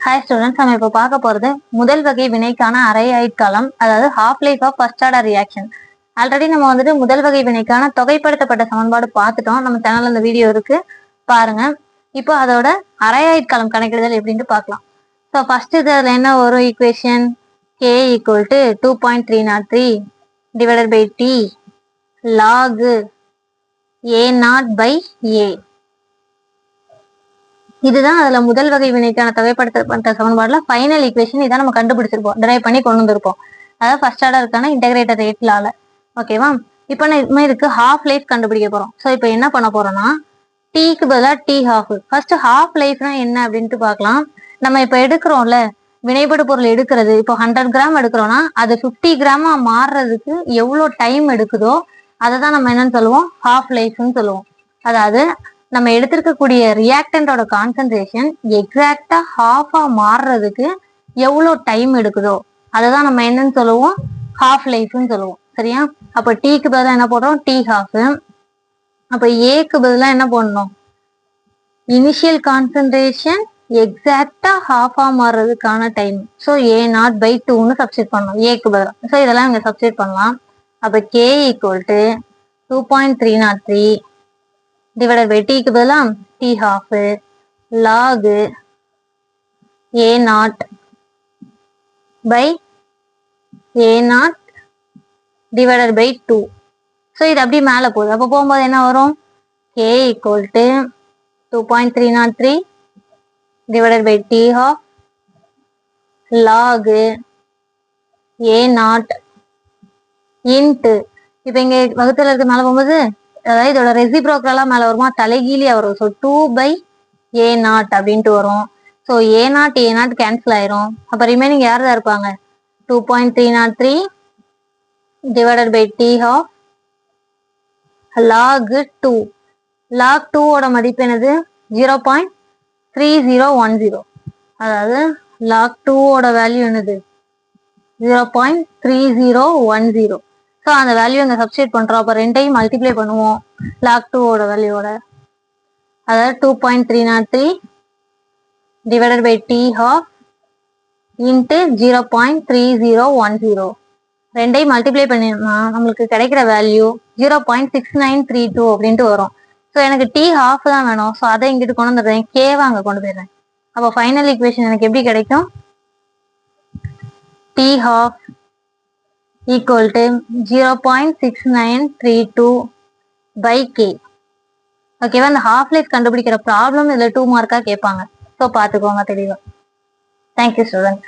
Hi students நம்ம இப்போ பார்க்க போகிறது முதல் வகை வினைக்கான அரை ஆயுட்காலம் அதாவது half life of first order reaction already நம்ம வந்துட்டு முதல் வகை வினைக்கான தொகைப்படுத்தப்பட்ட சமன்பாடு பார்த்துட்டோம். நம்ம சேனல்ல இந்த வீடியோ இருக்கு. பாருங்க. இப்போ அதோட அரை ஆயுட்காலம் கணக்கிடுதல் எப்படின்ட்டு பார்க்கலாம். ஸோ ஃபர்ஸ்ட் இதில் என்ன வரும் equation K equal to two point three not three divided by T log A not by A இதுதான் அதுல முதல் வகை வினைக்கான தொகைப்படுத்தப்பட்ட சமன்பாடுல ஃபைனல் ஈக்குவேஷன் இதான் நம்ம கண்டுபிடிச்சிருப்போம். டிரைவ் பண்ணி கொண்டு வந்திருப்போம். அதாவது ஃபர்ஸ்ட் ஆர்டருக்கான இன்டகிரேட்டர் ரேட்லால ஓகேவா இப்போ நம்ம இதுக்கு ஹாஃப் லைஃப் கண்டுபிடிக்க போறோம். ஸோ இப்போ என்ன பண்ண போறோம்னா டீக்கு பதிலாக டீ ஹாஃப் ஃபர்ஸ்ட் ஹாஃப் லைஃப்னா என்ன அப்படின்ட்டு பார்க்கலாம். நம்ம இப்போ எடுக்கிறோம்ல வினைபடு பொருள் எடுக்கிறது. இப்போ ஹண்ட்ரட் கிராம் எடுக்கிறோம்னா அது ஃபிஃப்டி கிராமா மாறுறதுக்கு எவ்வளோ டைம் எடுக்குதோ அதை தான் நம்ம என்னன்னு சொல்லுவோம் ஹாஃப் லைஃப்னு சொல்லுவோம். அதாவது நம்ம எடுத்திருக்கக்கூடிய ரியாக்டண்டோட கான்சன்ட்ரேஷன் எக்ஸாக்டா ஹாஃபா மாறுறதுக்கு எவ்வளோ டைம் எடுக்குதோ அதை தான் நம்ம என்னன்னு சொல்லுவோம்? ஹாஃப் லைஃப்னு சொல்லுவோம். சரியா? அப்போ டீக்கு பதிலாக என்ன போடுறோம்? டீ ஹாஃப் அப்போ ஏக்கு பதிலாக என்ன பண்ணணும் இனிஷியல் கான்சன்ட்ரேஷன் எக்ஸாக்டா ஹாஃபா மாறுறதுக்கான time so A not by டூன்னு சப்ஸ்டியூட் பண்ணணும். ஏக்கு பதிலாக ஸோ இதெல்லாம் இங்கே சப்ஸ்டியூட் பண்ணலாம். அப்போ K equal to two point three not three divided by டீக்கு பதிலாக T half log A not by A not divided by two so இது அப்படியே மேலே போகுது. அப்போ போகும்போது என்ன வரும்? K equal to two point three not three divided by T half log A not into இப்போ இங்கே வகுத்தில் இருக்க மேலே போகும்போது அதாவது இதோட ரெசிப்ரோக்கெல்லாம் மேலே வருமா? தலைகீழியா வரும். So two by A not அப்படின்ட்டு வரும். So A not A not cancel ஆயிரும். அப்போ ரிமைனிங் யார் தான் இருப்பாங்க? Two point three not three divided by T half log two log டூவோட மதிப்பு என்னது? Zero point three zero one zero அதாவது லாக் டூவோட வேல்யூ என்னது? Zero point three zero one zero so அந்த வேல்யூ இங்கே சப்ஸ்டியூட் பண்ணுறோம் அப்போ ரெண்டையும் மல்டிப்ளை பண்ணுவோம். லாக் டூவோட வேல்யூவோட அதாவது two point three not three divided by T half into zero point three zero one zero ரெண்டையும் மல்டிப்ளை பண்ணினா நம்மளுக்கு கிடைக்கிற value zero point six nine three two அப்படின்ட்டு வரும். ஸோ எனக்கு டி ஹாஃப் தான் வேணும். ஸோ அதை இங்கிட்டு கொண்டு வந்துடுறேன். கேவை அங்கே கொண்டு போயிடுறேன். அப்போ ஃபைனல் ஈக்குவேஷன் எனக்கு எப்படி கிடைக்கும்? T half equal to zero point six nine three two by K ஓகேவா இந்த ஹாஃப் லைஃப் கண்டுபிடிக்கிற ப்ராப்ளம் இதில் டூ மார்க்காக கேட்பாங்க. ஸோ பார்த்துக்கோங்க தெளிவாக தேங்க்யூ ஸ்டூடெண்ட்